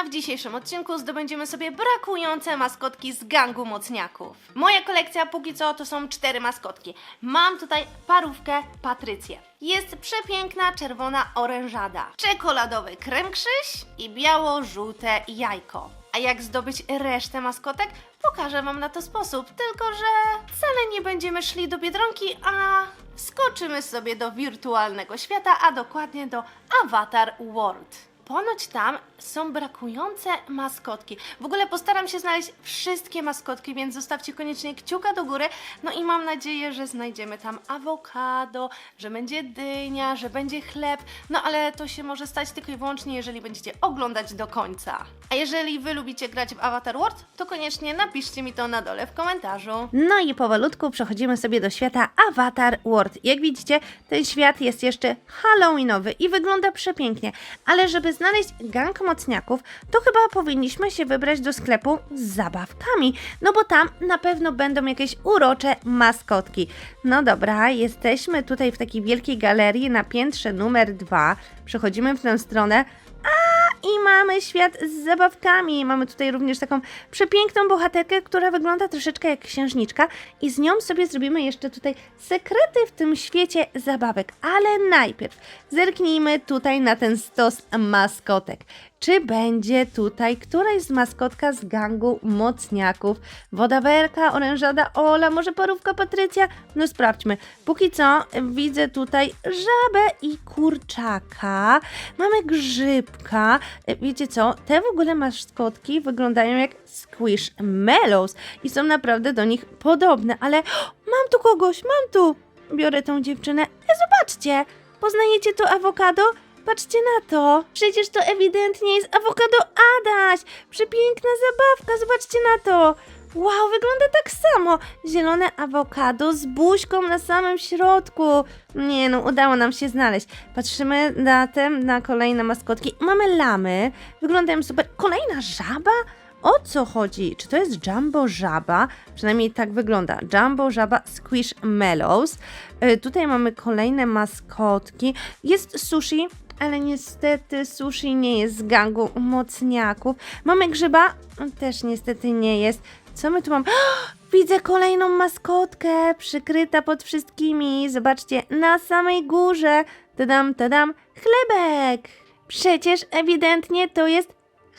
a w dzisiejszym odcinku zdobędziemy sobie brakujące maskotki z gangu mocniaków. Moja kolekcja póki co to są cztery maskotki. Mam tutaj parówkę Patrycję. Jest przepiękna czerwona orężada, czekoladowy krem i biało-żółte jajko. A jak zdobyć resztę maskotek? Pokażę Wam na to sposób, tylko że wcale nie będziemy szli do Biedronki, a skoczymy sobie do wirtualnego świata, a dokładnie do Avatar World. Ponoć tam są brakujące maskotki. W ogóle postaram się znaleźć wszystkie maskotki, więc zostawcie koniecznie kciuka do góry. No i mam nadzieję, że znajdziemy tam awokado, że będzie dynia, że będzie chleb. No ale to się może stać tylko i wyłącznie, jeżeli będziecie oglądać do końca. A jeżeli wy lubicie grać w Avatar World, to koniecznie napiszcie mi to na dole w komentarzu. No i powolutku przechodzimy sobie do świata Avatar World. Jak widzicie, ten świat jest jeszcze halloweenowy i wygląda przepięknie, ale żeby znaleźć gang mocniaków, to chyba powinniśmy się wybrać do sklepu z zabawkami, no bo tam na pewno będą jakieś urocze maskotki. No dobra, jesteśmy tutaj w takiej wielkiej galerii na piętrze numer dwa. Przechodzimy w tę stronę. I mamy świat z zabawkami. Mamy tutaj również taką przepiękną bohaterkę, która wygląda troszeczkę jak księżniczka i z nią sobie zrobimy jeszcze tutaj sekrety w tym świecie zabawek. Ale najpierw zerknijmy tutaj na ten stos maskotek. Czy będzie tutaj któraś z maskotka z gangu mocniaków? Wodawerka, orężada Ola, może parówka Patrycja? No sprawdźmy. Póki co widzę tutaj żabę i kurczaka. Mamy grzybka. Wiecie co? Te w ogóle maskotki wyglądają jak Squishmallows i są naprawdę do nich podobne, ale mam tu kogoś, mam tu. Biorę tą dziewczynę. E, zobaczcie, poznajecie to awokado? Patrzcie na to. Przecież to ewidentnie jest awokado Adaś. Przepiękna zabawka, zobaczcie na to. Wow, wygląda tak samo. Zielone awokado z buźką na samym środku. Nie no, udało nam się znaleźć. Patrzymy na na kolejne maskotki. Mamy lamy. Wyglądają super. Kolejna żaba? O co chodzi? Czy to jest Jumbo Żaba? Przynajmniej tak wygląda. Jumbo Żaba Squishmallows. Y, tutaj mamy kolejne maskotki. Jest sushi, ale niestety sushi nie jest z gangu mocniaków. Mamy grzyba, też niestety nie jest. Co my tu mamy? Widzę kolejną maskotkę przykryta pod wszystkimi. Zobaczcie, na samej górze. Tadam, tadam, chlebek. Przecież ewidentnie to jest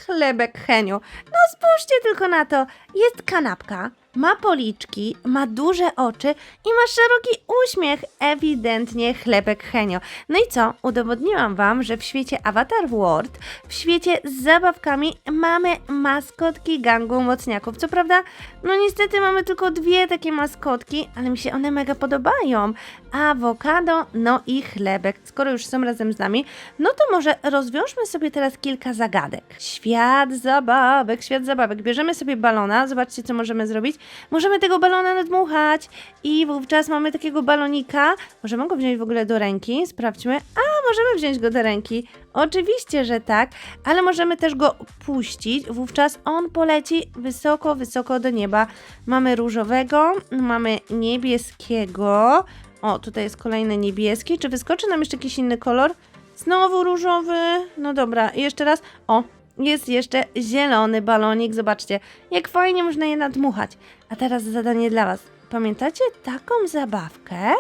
chlebek Heniu. No spójrzcie tylko na to. Jest kanapka, ma policzki, ma duże oczy i ma szeroki uśmiech. Ewidentnie chlebek Henio. No i co? Udowodniłam wam, że w świecie Avatar World, w świecie z zabawkami mamy maskotki gangu mocniaków. Co prawda, no niestety mamy tylko dwie takie maskotki, ale mi się one mega podobają. Awokado, no i chlebek. Skoro już są razem z nami, no to może rozwiążmy sobie teraz kilka zagadek. Świat zabawek, świat zabawek. Bierzemy sobie balona, zobaczcie co możemy zrobić. Możemy tego balona nadmuchać i wówczas mamy takiego balonika. Możemy go wziąć w ogóle do ręki, sprawdźmy. A, możemy wziąć go do ręki. Oczywiście, że tak, ale możemy też go puścić. Wówczas on poleci wysoko, wysoko do nieba. Mamy różowego, mamy niebieskiego. O, tutaj jest kolejny niebieski. Czy wyskoczy nam jeszcze jakiś inny kolor? Znowu różowy. No dobra, jeszcze raz. O, jest jeszcze zielony balonik. Zobaczcie, jak fajnie można je nadmuchać. A teraz zadanie dla Was. Pamiętacie taką zabawkę?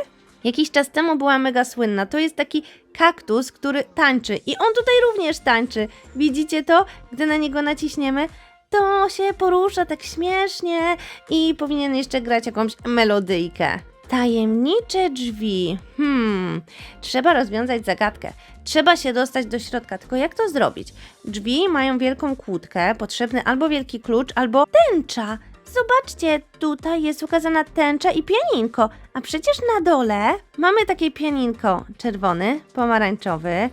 Jakiś czas temu była mega słynna. To jest taki kaktus, który tańczy. I on tutaj również tańczy. Widzicie to? Gdy na niego naciśniemy, to się porusza tak śmiesznie i powinien jeszcze grać jakąś melodyjkę. Tajemnicze drzwi. Hmm, trzeba rozwiązać zagadkę. Trzeba się dostać do środka, tylko jak to zrobić? Drzwi mają wielką kłódkę, potrzebny albo wielki klucz, albo tęcza. Zobaczcie, tutaj jest ukazana tęcza i pianinko, a przecież na dole mamy takie pianinko czerwony, pomarańczowy,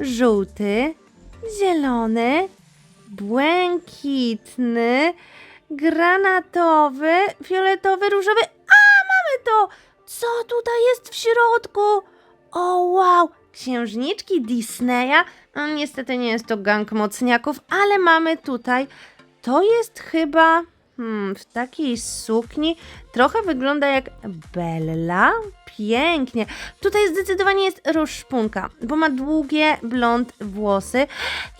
żółty, zielony, błękitny, granatowy, fioletowy, różowy. A, to! Co tutaj jest w środku? O, wow! Księżniczki Disneya? No, niestety nie jest to gang mocniaków, ale mamy tutaj. To jest chyba. Hmm, w takiej sukni trochę wygląda jak Bella. Pięknie. Tutaj zdecydowanie jest rozszpunka, bo ma długie blond włosy.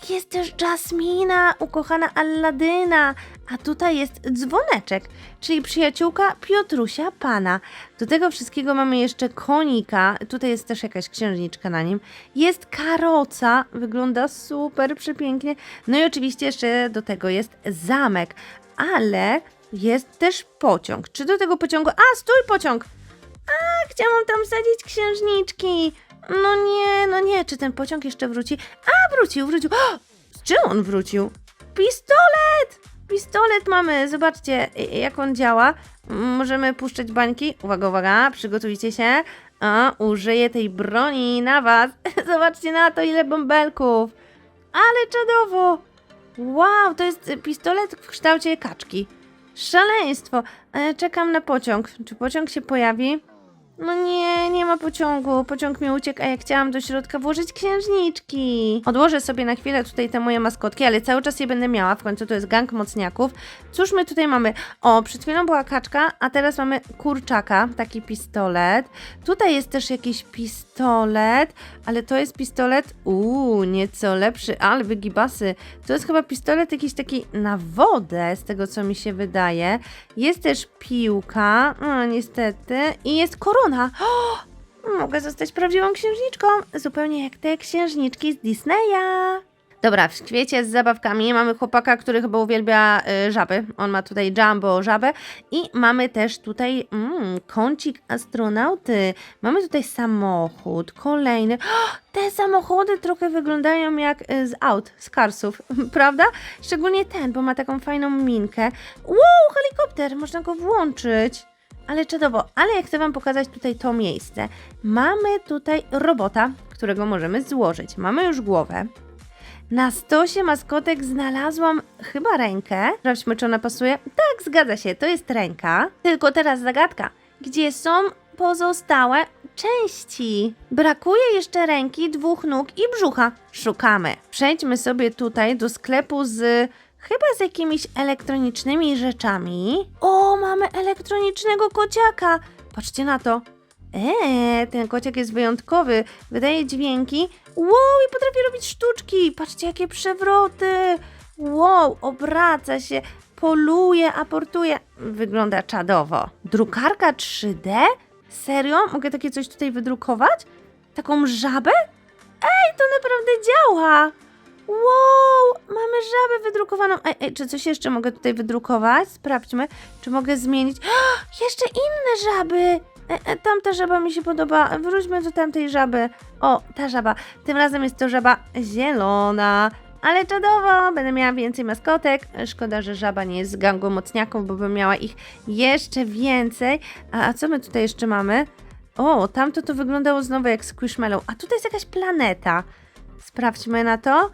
Jest też Jasmina, ukochana Alladyna, a tutaj jest dzwoneczek, czyli przyjaciółka Piotrusia Pana. Do tego wszystkiego mamy jeszcze konika, tutaj jest też jakaś księżniczka na nim. Jest karoca, wygląda super przepięknie. No i oczywiście jeszcze do tego jest zamek, ale jest też pociąg. Czy do tego pociągu... A, stój pociąg! A, chciałam tam wsadzić księżniczki. No nie, no nie, czy ten pociąg jeszcze wróci? A, wrócił, wrócił. O, z czym on wrócił? Pistolet! Pistolet mamy, zobaczcie y, jak on działa. Możemy puszczać bańki. Uwaga, uwaga, przygotujcie się. A, użyję tej broni na was. Zobaczcie na to, ile bąbelków. Ale czadowo. Wow, to jest y, pistolet w kształcie kaczki. Szaleństwo. E, Czekam na pociąg. Czy pociąg się pojawi? No nie, nie ma pociągu. Pociąg mi uciekł, a ja chciałam do środka włożyć księżniczki. Odłożę sobie na chwilę tutaj te moje maskotki, ale cały czas je będę miała. W końcu to jest gang mocniaków. Cóż my tutaj mamy? O, przed chwilą była kaczka, a teraz mamy kurczaka, taki pistolet. Tutaj jest też jakiś pistolet, ale to jest pistolet, uuu, nieco lepszy, ale wygibasy. To jest chyba pistolet jakiś taki na wodę, z tego co mi się wydaje. Jest też piłka, no niestety, i jest korona. Mogę zostać prawdziwą księżniczką, zupełnie jak te księżniczki z Disneya. Dobra, w świecie z zabawkami mamy chłopaka, który chyba uwielbia y, żaby. On ma tutaj jumbo żabę i mamy też tutaj mm, kącik astronauty. Mamy tutaj samochód, kolejny. O, te samochody trochę wyglądają jak y, z aut, z Carsów, prawda? Szczególnie ten, bo ma taką fajną minkę. Wow, helikopter, można go włączyć. Ale czadowo, ale ja chcę Wam pokazać tutaj to miejsce. Mamy tutaj robota, którego możemy złożyć. Mamy już głowę. Na stosie maskotek znalazłam chyba rękę. Sprawdźmy, czy ona pasuje. Tak, zgadza się, to jest ręka. Tylko teraz zagadka. Gdzie są pozostałe części? Brakuje jeszcze ręki, dwóch nóg i brzucha. Szukamy. Przejdźmy sobie tutaj do sklepu z chyba z jakimiś elektronicznymi rzeczami. O, mamy elektronicznego kociaka. Patrzcie na to. Eee, ten kociak jest wyjątkowy. Wydaje dźwięki. Wow, i potrafi robić sztuczki. Patrzcie, jakie przewroty. Wow, obraca się, poluje, aportuje. Wygląda czadowo. Drukarka 3D? Serio? Mogę takie coś tutaj wydrukować? Taką żabę? Ej, to naprawdę działa! Wow, mamy żabę wydrukowaną. Ej, ej, czy coś jeszcze mogę tutaj wydrukować? Sprawdźmy, czy mogę zmienić. jeszcze inne żaby! E, e, tamta żaba mi się podoba. Wróćmy do tamtej żaby. O, ta żaba. Tym razem jest to żaba zielona. Ale czadowo, będę miała więcej maskotek. Szkoda, że żaba nie jest z gangu mocniaków, bo bym miała ich jeszcze więcej. A, a co my tutaj jeszcze mamy? O, tamto to wyglądało znowu jak Squishmallow. A tutaj jest jakaś planeta. Sprawdźmy na to.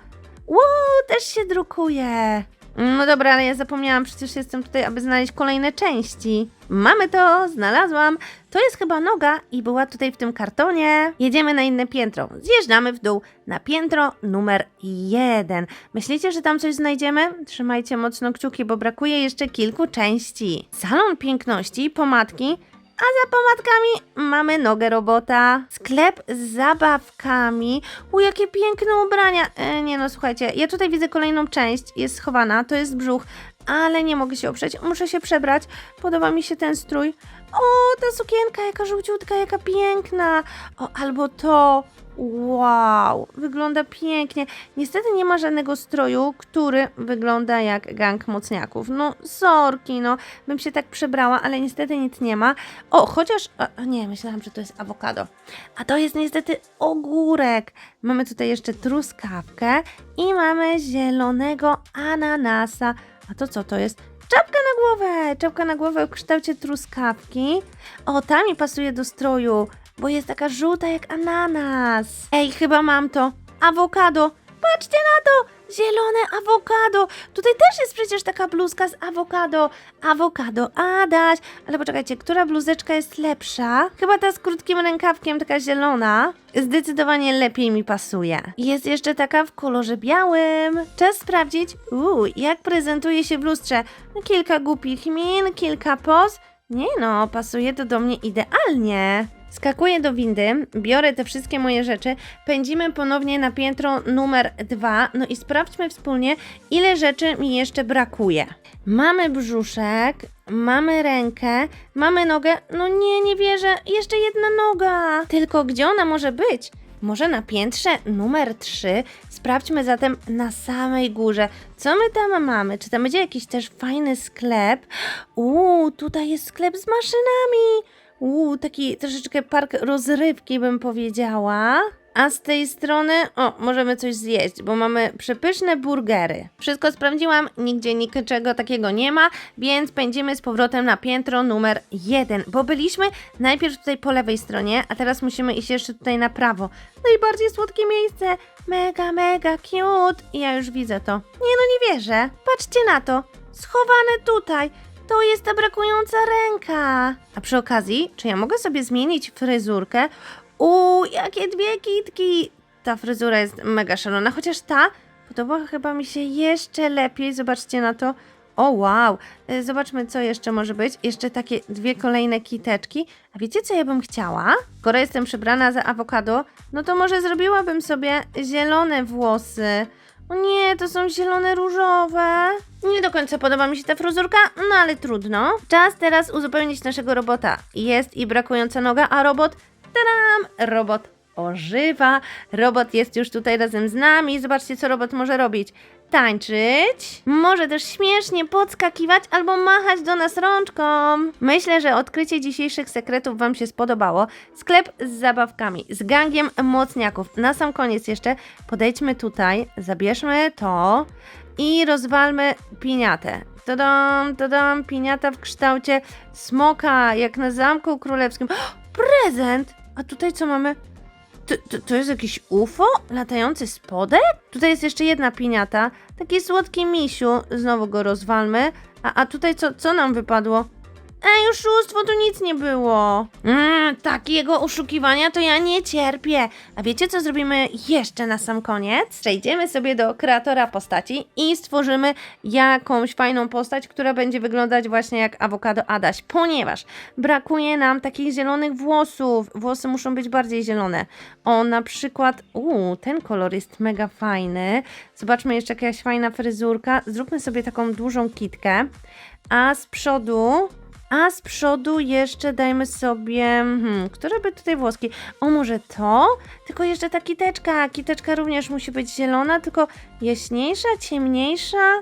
Wow, też się drukuje. No dobra, ale ja zapomniałam, przecież jestem tutaj, aby znaleźć kolejne części. Mamy to, znalazłam. To jest chyba noga i była tutaj w tym kartonie. Jedziemy na inne piętro. Zjeżdżamy w dół na piętro numer jeden. Myślicie, że tam coś znajdziemy? Trzymajcie mocno kciuki, bo brakuje jeszcze kilku części. Salon piękności, pomadki. A za pomadkami mamy nogę robota. Sklep z zabawkami. U, jakie piękne ubrania. E, nie no, słuchajcie, ja tutaj widzę kolejną część. Jest schowana, to jest brzuch. Ale nie mogę się oprzeć. Muszę się przebrać. Podoba mi się ten strój. O, ta sukienka, jaka żółciutka, jaka piękna. O, albo to. Wow, wygląda pięknie. Niestety nie ma żadnego stroju, który wygląda jak gang mocniaków. No, sorki, no, bym się tak przebrała, ale niestety nic nie ma. O, chociaż, a, nie, myślałam, że to jest awokado. A to jest niestety ogórek. Mamy tutaj jeszcze truskawkę i mamy zielonego ananasa. A to co to jest? Czapka na głowę! Czapka na głowę w kształcie truskawki. O, ta mi pasuje do stroju, bo jest taka żółta jak ananas. Ej, chyba mam to. Awokado. Patrzcie na to! zielone awokado. Tutaj też jest przecież taka bluzka z awokado. Awokado Adaś. Ale poczekajcie, która bluzeczka jest lepsza? Chyba ta z krótkim rękawkiem, taka zielona. Zdecydowanie lepiej mi pasuje. Jest jeszcze taka w kolorze białym. Czas sprawdzić, uuu, jak prezentuje się w lustrze. Kilka głupich min, kilka poz. Nie no, pasuje to do mnie idealnie. Skakuję do windy, biorę te wszystkie moje rzeczy, pędzimy ponownie na piętro numer dwa, no i sprawdźmy wspólnie, ile rzeczy mi jeszcze brakuje. Mamy brzuszek, mamy rękę, mamy nogę, no nie, nie wierzę, jeszcze jedna noga. Tylko gdzie ona może być? Może na piętrze numer 3? Sprawdźmy zatem na samej górze. Co my tam mamy? Czy tam będzie jakiś też fajny sklep? Uuu, tutaj jest sklep z maszynami. Uuu, taki troszeczkę park rozrywki bym powiedziała. A z tej strony, o, możemy coś zjeść, bo mamy przepyszne burgery. Wszystko sprawdziłam, nigdzie niczego takiego nie ma, więc pędzimy z powrotem na piętro numer jeden, bo byliśmy najpierw tutaj po lewej stronie, a teraz musimy iść jeszcze tutaj na prawo. Najbardziej słodkie miejsce, mega, mega cute. I ja już widzę to. Nie no, nie wierzę. Patrzcie na to. Schowane tutaj. To jest ta brakująca ręka. A przy okazji, czy ja mogę sobie zmienić fryzurkę? Uuu, jakie dwie kitki! Ta fryzura jest mega szalona, chociaż ta podoba chyba mi się jeszcze lepiej. Zobaczcie na to. O wow! Y, Zobaczmy, co jeszcze może być. Jeszcze takie dwie kolejne kiteczki. A wiecie, co ja bym chciała? Skoro jestem przebrana za awokado, no to może zrobiłabym sobie zielone włosy. O nie, to są zielone różowe. Nie do końca podoba mi się ta fryzurka, no ale trudno. Czas teraz uzupełnić naszego robota. Jest i brakująca noga, a robot, tadam, robot ożywa. Robot jest już tutaj razem z nami. Zobaczcie, co robot może robić. Tańczyć, może też śmiesznie podskakiwać albo machać do nas rączką. Myślę, że odkrycie dzisiejszych sekretów Wam się spodobało. Sklep z zabawkami, z gangiem mocniaków. Na sam koniec jeszcze podejdźmy tutaj, zabierzmy to i rozwalmy piniatę. Tadam, tadam, piniata w kształcie smoka, jak na Zamku Królewskim. Prezent! A tutaj co mamy? To, to, jest jakiś UFO? Latający spodek? Tutaj jest jeszcze jedna piniata. Taki słodki misiu. Znowu go rozwalmy. A, a tutaj co, co nam wypadło? Ej, oszustwo, tu nic nie było. Mm, takiego oszukiwania to ja nie cierpię. A wiecie, co zrobimy jeszcze na sam koniec? Przejdziemy sobie do kreatora postaci i stworzymy jakąś fajną postać, która będzie wyglądać właśnie jak awokado Adaś, ponieważ brakuje nam takich zielonych włosów. Włosy muszą być bardziej zielone. O, na przykład, uuu, ten kolor jest mega fajny. Zobaczmy jeszcze jakaś fajna fryzurka. Zróbmy sobie taką dużą kitkę. A z przodu a z przodu jeszcze dajmy sobie, hmm, które by tutaj włoski? O, może to? Tylko jeszcze ta kiteczka. Kiteczka również musi być zielona, tylko jaśniejsza, ciemniejsza.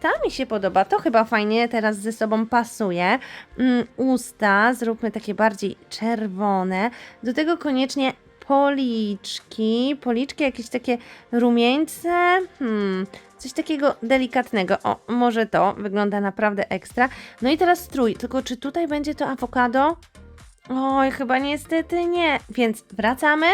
Ta mi się podoba, to chyba fajnie teraz ze sobą pasuje. Mm, usta zróbmy takie bardziej czerwone. Do tego koniecznie policzki. Policzki jakieś takie rumieńce. Hmm, coś takiego delikatnego. O, może to wygląda naprawdę ekstra. No i teraz strój. Tylko czy tutaj będzie to awokado? Oj, chyba niestety nie. Więc wracamy.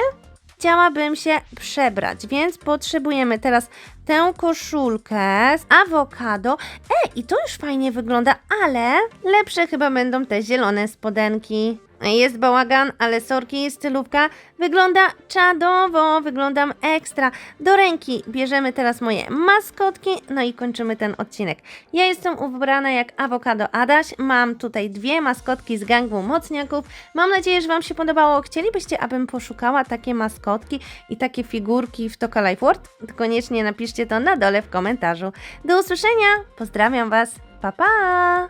Chciałabym się przebrać, więc potrzebujemy teraz tę koszulkę z awokado. E, i to już fajnie wygląda, ale lepsze chyba będą te zielone spodenki. Jest bałagan, ale sorki, stylówka wygląda czadowo, wyglądam ekstra. Do ręki bierzemy teraz moje maskotki, no i kończymy ten odcinek. Ja jestem ubrana jak awokado Adaś, mam tutaj dwie maskotki z gangu mocniaków. Mam nadzieję, że Wam się podobało. Chcielibyście, abym poszukała takie maskotki i takie figurki w Toka Life World? Koniecznie napiszcie to na dole w komentarzu. Do usłyszenia, pozdrawiam Was, pa pa!